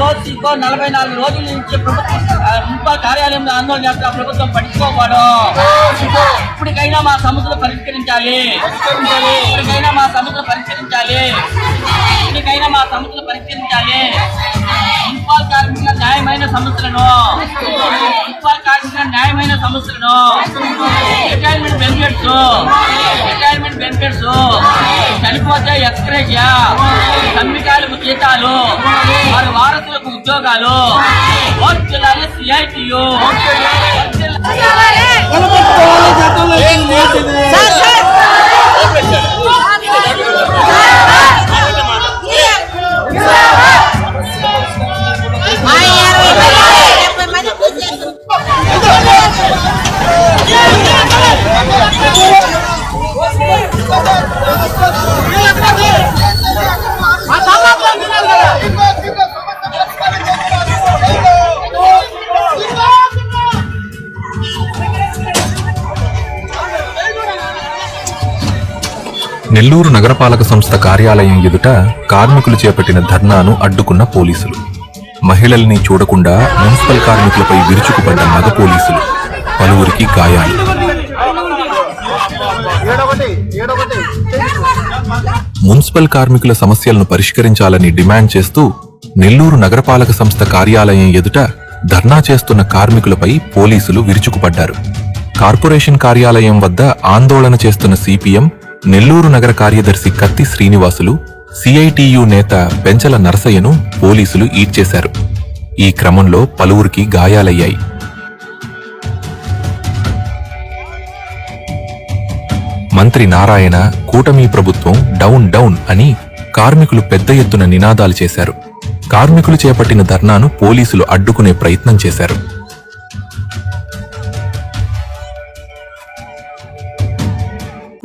నలభై నాలుగు రోజుల నుంచి ప్రభుత్వం మున్సిపల్ కార్యాలయంలో ఆందోళన చేస్తున్న ప్రభుత్వం పట్టించుకోకూడదు. ఇప్పటికైనా మా సమస్యలు పరిష్కరించాలి. ఇప్పటికైనా మా సమస్యలు పరిష్కరించాలి. ఇప్పటికైనా మా సమస్యలు పరిష్కరించాలి. మున్సిపల్ కార్మికుల న్యాయమైన సమస్యలను మున్సిపల్ కార్మికుల న్యాయమైన సమస్యలను రిటైర్మెంట్ బెనిఫిట్స్. Retirement benefits. చనిపోతే ఎక్స్క్రేజ్ సమ్మికాలకు జీతాలు. వారి వారసులకు ఉద్యోగాలు వర్తిల్లాలి సిఐటియు నెల్లూరు నగరపాలక సంస్థ కార్యాలయం ఎదుట కార్మికులు చేపట్టిన ధర్నాను అడ్డుకున్న పోలీసులు. మహిళల్ని చూడకుండా మున్సిపల్ కార్మికులపై విరుచుకుపడ్డ మగ పోలీసులు. పలువురికి గాయాలు. మున్సిపల్ కార్మికుల సమస్యలను పరిష్కరించాలని డిమాండ్ చేస్తూ నెల్లూరు నగరపాలక సంస్థ కార్యాలయం ఎదుట ధర్నా చేస్తున్న కార్మికులపై పోలీసులు విరుచుకుపడ్డారు. కార్పొరేషన్ కార్యాలయం వద్ద ఆందోళన చేస్తున్న సిపిఎం నెల్లూరు నగర కార్యదర్శి కత్తి శ్రీనివాసులు సిఐటియు నేత పెంచల నరసయ్యను పోలీసులు ఈడ్చేశారు. ఈ క్రమంలో పలువురికి గాయాలయ్యాయి. మంత్రి నారాయణ కూటమి ప్రభుత్వం డౌన్ డౌన్ అని కార్మికులు పెద్ద ఎత్తున నినాదాలు చేశారు. కార్మికులు చేపట్టిన ధర్నాను పోలీసులు అడ్డుకునే ప్రయత్నం చేశారు.